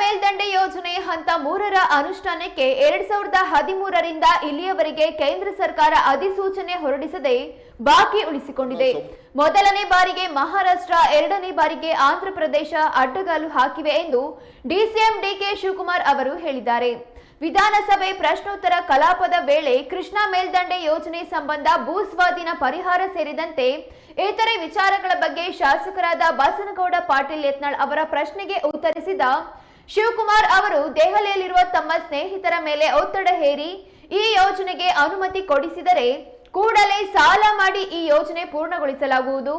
ಮೇಲ್ದಂಡೆ ಯೋಜನೆ ಹಂತ ಮೂರರ ಅನುಷ್ಠಾನಕ್ಕೆ ಎರಡ್ ಸಾವಿರದ ಹದಿಮೂರರಿಂದ ಇಲ್ಲಿಯವರೆಗೆ ಕೇಂದ್ರ ಸರ್ಕಾರ ಅಧಿಸೂಚನೆ ಹೊರಡಿಸದೆ ಬಾಕಿ ಉಳಿಸಿಕೊಂಡಿದೆ. ಮೊದಲನೇ ಬಾರಿಗೆ ಮಹಾರಾಷ್ಟ್ರ ಎರಡನೇ ಬಾರಿಗೆ ಆಂಧ್ರಪ್ರದೇಶ ಅಡ್ಡಗಾಲು ಹಾಕಿವೆ ಎಂದು ಡಿಸಿಎಂ ಡಿಕೆ ಶಿವಕುಮಾರ್ ಅವರು ಹೇಳಿದ್ದಾರೆ. ವಿಧಾನಸಭೆ ಪ್ರಶ್ನೋತ್ತರ ಕಲಾಪದ ವೇಳೆ ಕೃಷ್ಣಾ ಮೇಲ್ದಂಡೆ ಯೋಜನೆ ಸಂಬಂಧ ಭೂ ಸ್ವಾಧೀನ ಪರಿಹಾರ ಸೇರಿದಂತೆ ಇತರೆ ವಿಚಾರಗಳ ಬಗ್ಗೆ ಶಾಸಕರಾದ ಬಸನಗೌಡ ಪಾಟೀಲ್ ಯತ್ನಾಳ್ ಅವರ ಪ್ರಶ್ನೆಗೆ ಉತ್ತರಿಸಿದ ಶಿವಕುಮಾರ್ ಅವರು ದೆಹಲಿಯಲ್ಲಿರುವ ತಮ್ಮ ಸ್ನೇಹಿತರ ಮೇಲೆ ಒತ್ತಡ ಹೇರಿ ಈ ಯೋಜನೆಗೆ ಅನುಮತಿ ಕೊಡಿಸಿದರೆ ಕೂಡಲೇ ಸಾಲ ಮಾಡಿ ಈ ಯೋಜನೆ ಪೂರ್ಣಗೊಳಿಸಲಾಗುವುದು.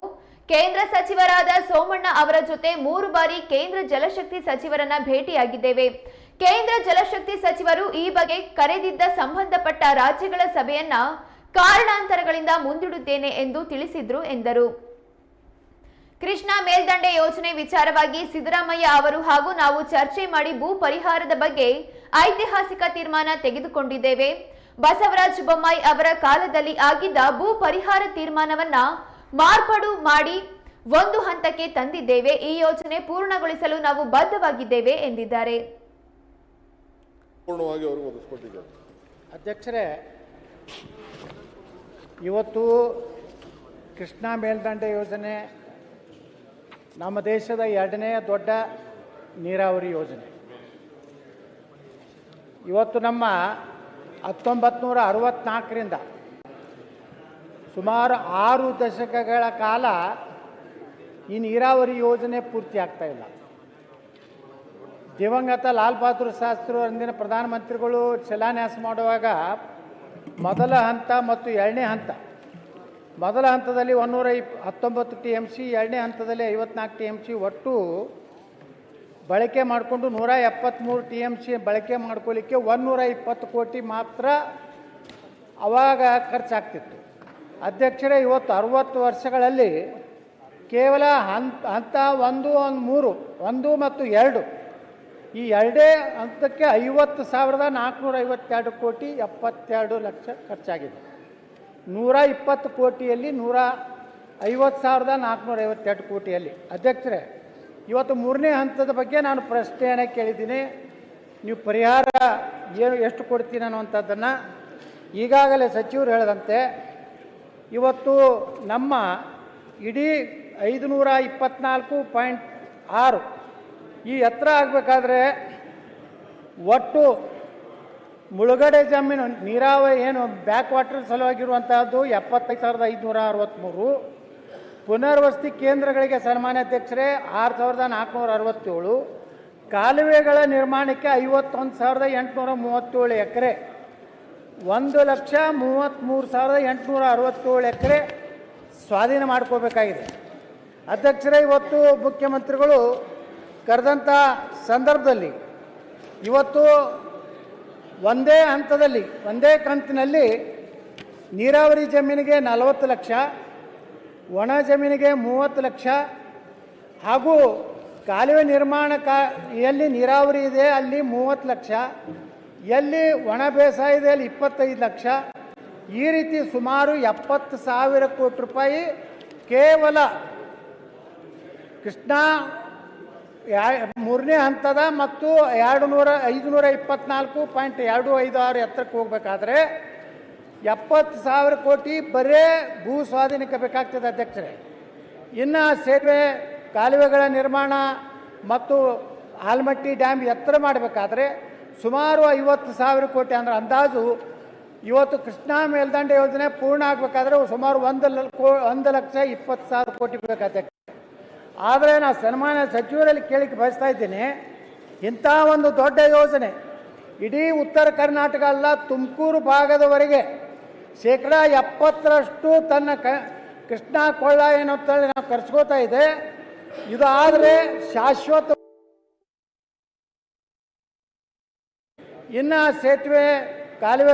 ಕೇಂದ್ರ ಸಚಿವರಾದ ಸೋಮಣ್ಣ ಅವರ ಜೊತೆ ಮೂರು ಬಾರಿ ಕೇಂದ್ರ ಜಲಶಕ್ತಿ ಸಚಿವರನ್ನ ಭೇಟಿಯಾಗಿದ್ದೇವೆ. ಕೇಂದ್ರ ಜಲಶಕ್ತಿ ಸಚಿವರು ಈ ಬಗ್ಗೆ ಕರೆದಿದ್ದ ಸಂಬಂಧಪಟ್ಟ ರಾಜ್ಯಗಳ ಸಭೆಯನ್ನ ಕಾರಣಾಂತರಗಳಿಂದ ಮುಂದಿಡುತ್ತೇನೆ ಎಂದು ತಿಳಿಸಿದ್ರು ಎಂದರು. ಕೃಷ್ಣಾ ಮೇಲ್ದಂಡೆ ಯೋಜನೆ ವಿಚಾರವಾಗಿ ಸಿದ್ದರಾಮಯ್ಯ ಅವರು ಹಾಗೂ ನಾವು ಚರ್ಚೆ ಮಾಡಿ ಭೂ ಪರಿಹಾರದ ಬಗ್ಗೆ ಐತಿಹಾಸಿಕ ತೀರ್ಮಾನ ತೆಗೆದುಕೊಂಡಿದ್ದೇವೆ. ಬಸವರಾಜ ಬೊಮ್ಮಾಯಿ ಅವರ ಕಾಲದಲ್ಲಿ ಆಗಿದ್ದ ಭೂ ಪರಿಹಾರ ತೀರ್ಮಾನವನ್ನ ಮಾರ್ಪಾಡು ಮಾಡಿ ಒಂದು ಹಂತಕ್ಕೆ ತಂದಿದ್ದೇವೆ. ಈ ಯೋಜನೆ ಪೂರ್ಣಗೊಳಿಸಲು ನಾವು ಬದ್ಧವಾಗಿದ್ದೇವೆ ಎಂದಿದ್ದಾರೆ. ಪೂರ್ಣವಾಗಿ ಅವರು ಒದಗಿಸ್ಕೊಟ್ಟಿದ್ದಾರೆ. ಅಧ್ಯಕ್ಷರೇ ಇವತ್ತು ಕೃಷ್ಣಾ ಮೇಲ್ದಂಡೆ ಯೋಜನೆ ನಮ್ಮ ದೇಶದ ಎರಡನೇ ದೊಡ್ಡ ನೀರಾವರಿ ಯೋಜನೆ. ಇವತ್ತು ನಮ್ಮ ಹತ್ತೊಂಬತ್ತು ನೂರ ಅರವತ್ತ್ನಾಲ್ಕರಿಂದ ಸುಮಾರು ಆರು ದಶಕಗಳ ಕಾಲ ಈ ನೀರಾವರಿ ಯೋಜನೆ ಪೂರ್ತಿ ಆಗ್ತಾ ಇಲ್ಲ. ದಿವಂಗತ ಲಾಲ್ ಬಹದ್ದೂರ್ ಶಾಸ್ತ್ರಿ ಅಂದಿನ ಪ್ರಧಾನಮಂತ್ರಿಗಳು ಶಿಲಾನ್ಯಾಸ ಮಾಡುವಾಗ ಮೊದಲ ಹಂತ ಮತ್ತು ಎರಡನೇ ಹಂತ ಮೊದಲ ಹಂತದಲ್ಲಿ ಒನ್ನೂರ ಇಪ್ ಹತ್ತೊಂಬತ್ತು ಟಿ ಎಂ ಸಿ, ಎರಡನೇ ಹಂತದಲ್ಲಿ ಐವತ್ನಾಲ್ಕು ಟಿ ಎಂ ಸಿ, ಒಟ್ಟು ಬಳಕೆ ಮಾಡಿಕೊಂಡು ನೂರ ಎಪ್ಪತ್ತ್ಮೂರು ಟಿ ಎಂ ಸಿ ಬಳಕೆ ಮಾಡ್ಕೊಳ್ಳಿಕ್ಕೆ ಒಂದೂರ ಇಪ್ಪತ್ತು ಕೋಟಿ ಮಾತ್ರ ಅವಾಗ ಖರ್ಚಾಗ್ತಿತ್ತು. ಅಧ್ಯಕ್ಷರೇ, ಇವತ್ತು ಅರುವತ್ತು ವರ್ಷಗಳಲ್ಲಿ ಕೇವಲ ಹಂತ ಹಂತ ಒಂದು ಒಂದು ಮೂರು, ಒಂದು ಮತ್ತು ಎರಡು, ಈ ಎರಡೇ ಹಂತಕ್ಕೆ ಐವತ್ತು ಸಾವಿರದ ನಾಲ್ಕುನೂರ ಐವತ್ತೆರಡು ಕೋಟಿ ಎಪ್ಪತ್ತೆರಡು ಲಕ್ಷ ಖರ್ಚಾಗಿದೆ. ನೂರ ಇಪ್ಪತ್ತು ಕೋಟಿಯಲ್ಲಿ ನೂರ ಐವತ್ತು ಸಾವಿರದ ನಾಲ್ಕುನೂರ ಐವತ್ತೆರಡು ಕೋಟಿಯಲ್ಲಿ. ಅಧ್ಯಕ್ಷರೇ, ಇವತ್ತು ಮೂರನೇ ಹಂತದ ಬಗ್ಗೆ ನಾನು ಪ್ರಶ್ನೆಯನ್ನು ಕೇಳಿದ್ದೀನಿ. ನೀವು ಪರಿಹಾರ ಏನು, ಎಷ್ಟು ಕೊಡ್ತೀನಿ ಅನ್ನುವಂಥದ್ದನ್ನು ಈಗಾಗಲೇ ಸಚಿವರು ಹೇಳಿದಂತೆ, ಇವತ್ತು ನಮ್ಮ ಇಡೀ ಐದುನೂರ ಇಪ್ಪತ್ನಾಲ್ಕು ಪಾಯಿಂಟ್ ಆರು ಈ ಎತ್ತರ ಆಗಬೇಕಾದ್ರೆ ಒಟ್ಟು ಮುಳುಗಡೆ ಜಮೀನು, ನೀರಾವರಿ ಏನು ಬ್ಯಾಕ್ ವಾಟರ್ ಸಲುವಾಗಿರುವಂತಹದ್ದು ಎಪ್ಪತ್ತೈದು ಸಾವಿರದ ಐದುನೂರ ಅರವತ್ತ್ಮೂರು ಪುನರ್ವಸತಿ ಕೇಂದ್ರಗಳಿಗೆ ಸನ್ಮಾನ್ಯಾಧ್ಯಕ್ಷರೇ ಆರು ಸಾವಿರದ ನಾಲ್ಕುನೂರ ಅರವತ್ತೇಳು. ಕಾಲುವೆಗಳ ನಿರ್ಮಾಣಕ್ಕೆ ಐವತ್ತೊಂದು ಸಾವಿರದ ಎಂಟುನೂರ ಮೂವತ್ತೇಳು ಎಕರೆ. ಒಂದು ಲಕ್ಷ ಮೂವತ್ತ್ಮೂರು ಸಾವಿರದ ಎಂಟುನೂರ ಅರವತ್ತೇಳು ಎಕರೆ ಸ್ವಾಧೀನ ಮಾಡ್ಕೋಬೇಕಾಗಿದೆ. ಅಧ್ಯಕ್ಷರೇ, ಇವತ್ತು ಮುಖ್ಯಮಂತ್ರಿಗಳು ಕರೆದಂಥ ಸಂದರ್ಭದಲ್ಲಿ ಇವತ್ತು ಒಂದೇ ಹಂತದಲ್ಲಿ, ಒಂದೇ ಕಂತಿನಲ್ಲಿ ನೀರಾವರಿ ಜಮೀನಿಗೆ ನಲವತ್ತು ಲಕ್ಷ, ಒಣ ಜಮೀನಿಗೆ ಮೂವತ್ತು ಲಕ್ಷ, ಹಾಗೂ ಕಾಲುವೆ ನಿರ್ಮಾಣ ಕಾ, ಎಲ್ಲಿ ನೀರಾವರಿ ಇದೆ ಅಲ್ಲಿ ಮೂವತ್ತು ಲಕ್ಷ, ಎಲ್ಲಿ ಒಣ ಬೇಸಾಯ ಇದೆ ಅಲ್ಲಿ ಇಪ್ಪತ್ತೈದು ಲಕ್ಷ. ಈ ರೀತಿ ಸುಮಾರು ಎಪ್ಪತ್ತು ಸಾವಿರ ಕೋಟಿ ರೂಪಾಯಿ ಕೇವಲ ಕೃಷ್ಣಾ ಯಾ- ಮೂರನೇ ಹಂತದ ಮತ್ತು ಎರಡು ನೂರ ಐದು ನೂರ ಇಪ್ಪತ್ನಾಲ್ಕು ಪಾಯಿಂಟ್ ಎರಡು ಐದು ಆರು ಎತ್ತರಕ್ಕೆ ಹೋಗಬೇಕಾದ್ರೆ ಎಪ್ಪತ್ತು ಸಾವಿರ ಕೋಟಿ ಬರೇ ಭೂ ಸ್ವಾಧೀನಕ್ಕೆ ಬೇಕಾಗ್ತದೆ ಅಧ್ಯಕ್ಷರೇ. ಇನ್ನು ಸೇತುವೆ, ಕಾಲುವೆಗಳ ನಿರ್ಮಾಣ ಮತ್ತು ಆಲ್ಮಟ್ಟಿ ಡ್ಯಾಮ್ ಎತ್ತರ ಮಾಡಬೇಕಾದ್ರೆ ಸುಮಾರು ಐವತ್ತು ಸಾವಿರ ಕೋಟಿ ಅಂದ್ರೆ ಅಂದಾಜು ಇವತ್ತು ಕೃಷ್ಣಾ ಮೇಲ್ದಂಡೆ ಯೋಜನೆ ಪೂರ್ಣ ಆಗಬೇಕಾದ್ರೆ ಸುಮಾರು ಒಂದು ಕೋ- ಒಂದು ಲಕ್ಷ ಇಪ್ಪತ್ತು ಸಾವಿರ ಕೋಟಿ ಬೇಕಾಗ್ತದೆ ಆದರೆ ನಾನು ಸನ್ಮಾನ್ಯ ಸಚಿವರಲ್ಲಿ ಕೇಳಿಕ್ಕೆ ಬಯಸ್ತಾ ಇದ್ದೀನಿ. ಇಂಥ ಒಂದು ದೊಡ್ಡ ಯೋಜನೆ ಇಡೀ ಉತ್ತರ ಕರ್ನಾಟಕ ಅಲ್ಲ, ತುಮಕೂರು ಭಾಗದವರೆಗೆ ಶೇಕಡ ಎಪ್ಪತ್ತರಷ್ಟು ತನ್ನ ಕ, ಕೃಷ್ಣ ಕೊಳ್ಳ ಏನು ಅಂತೇಳಿ ನಾವು ಕರ್ಸ್ಕೋತಾ ಇದೆ. ಇದು ಆದರೆ ಶಾಶ್ವತ ಇನ್ನು ಸೇತುವೆ ಕಾಲುವೆ